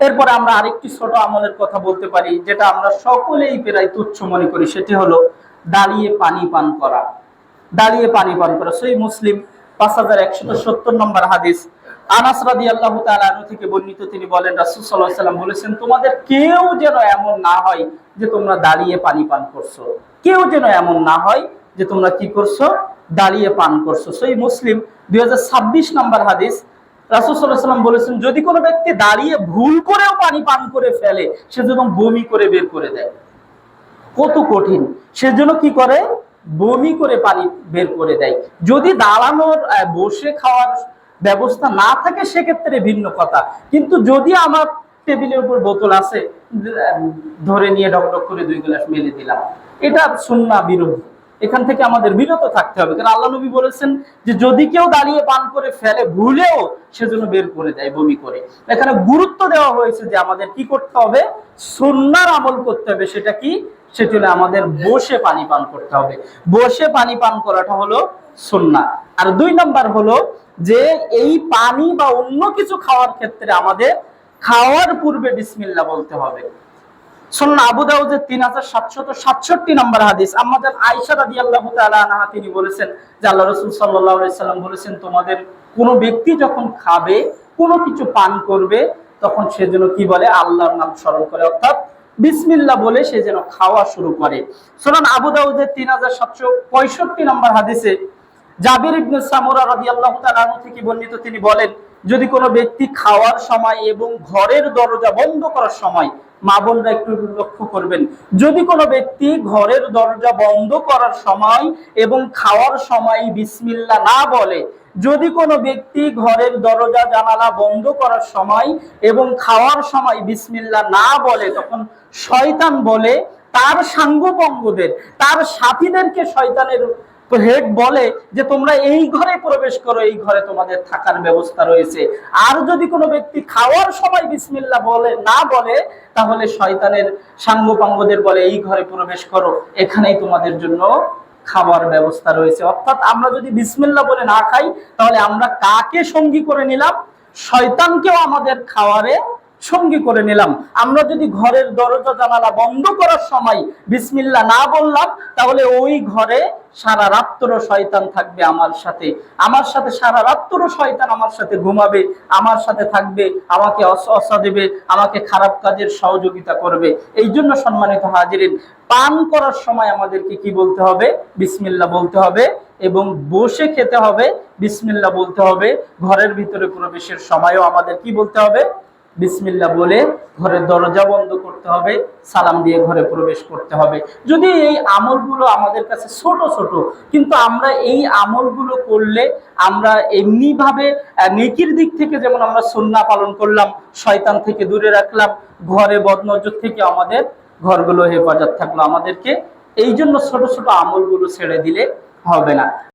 এরপরে আমরা আরেকটি ছোট আমলের কথা বলতে পারি, যেটা আমরা সকলেই প্রায় তুচ্ছ মনে করি, সেটি হলো দাঁড়িয়ে পানি পান করা। দাঁড়িয়ে পানি পান করা। সেই মুসলিম পাঁচ হাজার একশত সত্তর নম্বর হাদিস। আনাস রাদি আল্লাহ তালু থেকে বর্ণিত তিনি বলেন, রাসুল সাল্লাহ সাল্লাম বলেছেন, তোমাদের কেউ যেন এমন না হয় যে তোমরা দাঁড়িয়ে পানি পান করছ। কেউ যেন এমন না হয় যে তোমরা কি করছ? দাঁড়িয়ে পান করছ। সেই মুসলিম দুই হাজার ছাব্বিশ নম্বর হাদিস রাসুসাল্লাম বলেছেন, যদি কোনো ব্যক্তি দাঁড়িয়ে ভুল করেও পানি পান করে ফেলে, সে যেন বমি করে বের করে দেয়। কত কঠিন। সেজন্য কি করে? বমি করে পানি বের করে দেয়। যদি দাঁড়ানোর বসে খাওয়ার ব্যবস্থা না থাকে, সেক্ষেত্রে ভিন্ন কথা। কিন্তু যদি আমার টেবিলের উপর বোতল আছে ধরে নিয়ে ডকডক করে দুই গ্লাস মেলে দিলাম, এটা সুন্না বিরোধী। এখান থেকে আমাদের বিরত থাকতে হবে। কারণ আল্লাহ নবী বলেছেন যে, যদি কেউ দাঁড়িয়ে পান করে ফেলে, ভুলেও সেজন্য বের করে দেয় বমি করে। এখানে গুরুত্ব দেওয়া হয়েছে যে, আমাদের কি করতে হবে? সুন্নার আমল করতে হবে। সেটা কি? সেটি হলো আমাদের বসে পানি পান করতে হবে। বসে পানি পান করাটা হলো সুন্না। আর দুই নাম্বার হলো যে, এই পানি বা অন্য কিছু খাওয়ার ক্ষেত্রে আমাদের খাওয়ার পূর্বে বিসমিল্লাহ বলতে হবে। শুনুন আবু দাউদের তিন হাজার সাতশত সাতষট্টি নম্বর হাদিস। আমাদের আয়সা রাদি আল্লাহ তিনি বলেছেন যে আল্লাহ রসুল সাল্লাম বলেছেন, তোমাদের কোনো ব্যক্তি যখন খাবে, কোনো কিছু পান করবে, তখন সে যেন কি বলে? আল্লাহর নাম স্মরণ করে। অর্থাৎ বিসমিল্লাহ বলে সে যেন খাওয়া শুরু করে। শুনুন আবু দাউদের তিন হাজার সাতশো পঁয়ষট্টি নম্বর হাদিসে জাবির ইবনে সামুরা রাদিয়াল্লাহু তাআলা আনহু থেকে বর্ণিত তিনি বলেন যদি কোনো ব্যক্তি খাওয়ার সময় এবং ঘরের দরজা বন্ধ করার সময়, মা বোনরা একটু লক্ষ্য করবেন, যদি কোনো ব্যক্তি ঘরের দরজা বন্ধ করার সময় এবং খাওয়ার সময় বিসমিল্লাহ না বলে, যদি কোনো ব্যক্তি ঘরের দরজা জানালা বন্ধ করার সময় এবং খাওয়ার সময় বিসমিল্লাহ না বলে, তখন শয়তান বলে, তার সাঙ্গপঙ্গদের, তার সাথীদেরকে শয়তানের হেড বলে যে, তোমরা এই ঘরে প্রবেশ করো, এই ঘরে তোমাদের থাকার ব্যবস্থা রয়েছে। আর যদি কোনো ব্যক্তি খাওয়ার সময় বিসমিল্লা বলে, না বলে, তাহলে শয়তানের সাঙ্গপাঙ্গদের বলে, এই ঘরে প্রবেশ করো, এখানেই তোমাদের জন্য খাবার ব্যবস্থা রয়েছে। অর্থাৎ আমরা যদি বিসমিল্লা বলে না খাই, তাহলে আমরা কাকে সঙ্গী করে নিলাম? শয়তানকেও আমাদের খাওয়ারে সঙ্গী করে নিলাম। আমরা যদি ঘরের দরজা জানালা বন্ধ করার সময় বিসমিল্লা না বললাম, তাহলে ওই ঘরে সারা রাত্র শয়তান থাকবে আমার সাথে। আমার সাথে সারা রাত্র শয়তান আমার সাথে ঘুমাবে, আমার সাথে থাকবে, আমাকে অস- দেবে, আমাকে খারাপ কাজের সহযোগিতা করবে। এই জন্য সম্মানিত হাজিরিন, পান করার সময় আমাদেরকে কি বলতে হবে? বিসমিল্লা বলতে হবে এবং বসে খেতে হবে বিসমিল্লা বলতে হবে। ঘরের ভিতরে প্রবেশের সময়ও আমাদের কি বলতে হবে? বিসমিল্লা বলে ঘরের দরজা বন্ধ করতে হবে, সালাম দিয়ে ঘরে প্রবেশ করতে হবে। যদি এই আমলগুলো আমাদের কাছে ছোট ছোট, কিন্তু আমরা এই আমলগুলো করলে আমরা এমনিভাবে নেকির দিক থেকে যেমন আমরা সন্না পালন করলাম, শয়তান থেকে দূরে রাখলাম, ঘরে বদনজর থেকে আমাদের ঘরগুলো হেফাজত থাকল আমাদেরকে এই জন্য ছোট ছোট আমলগুলো ছেড়ে দিলে হবে না।